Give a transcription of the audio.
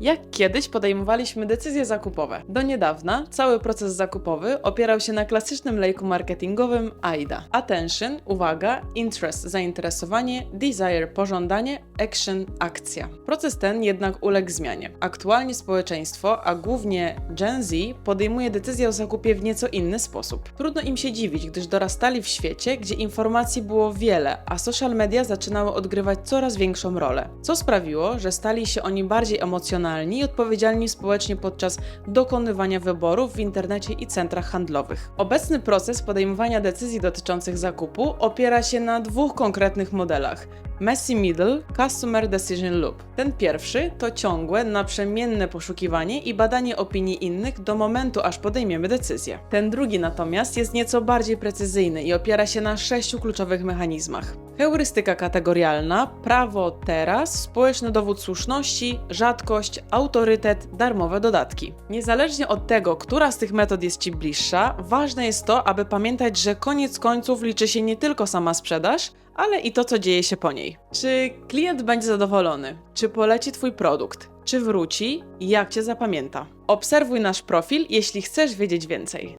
Jak kiedyś podejmowaliśmy decyzje zakupowe. Do niedawna cały proces zakupowy opierał się na klasycznym lejku marketingowym AIDA. Attention, uwaga, interest, zainteresowanie, desire, pożądanie, action, akcja. Proces ten jednak uległ zmianie. Aktualnie społeczeństwo, a głównie Gen Z, podejmuje decyzje o zakupie w nieco inny sposób. Trudno im się dziwić, gdyż dorastali w świecie, gdzie informacji było wiele, a social media zaczynały odgrywać coraz większą rolę, co sprawiło, że stali się oni bardziej emocjonalni i odpowiedzialni społecznie podczas dokonywania wyborów w internecie i centrach handlowych. Obecny proces podejmowania decyzji dotyczących zakupu opiera się na dwóch konkretnych modelach. Messy Middle Customer Decision Loop. Ten pierwszy to ciągłe, naprzemienne poszukiwanie i badanie opinii innych do momentu, aż podejmiemy decyzję. Ten drugi natomiast jest nieco bardziej precyzyjny i opiera się na sześciu kluczowych mechanizmach. Heurystyka kategorialna, prawo teraz, społeczny dowód słuszności, rzadkość, autorytet, darmowe dodatki. Niezależnie od tego, która z tych metod jest Ci bliższa, ważne jest to, aby pamiętać, że koniec końców liczy się nie tylko sama sprzedaż, ale i to, co dzieje się po niej. Czy klient będzie zadowolony? Czy poleci Twój produkt? Czy wróci? Jak Cię zapamięta? Obserwuj nasz profil, jeśli chcesz wiedzieć więcej.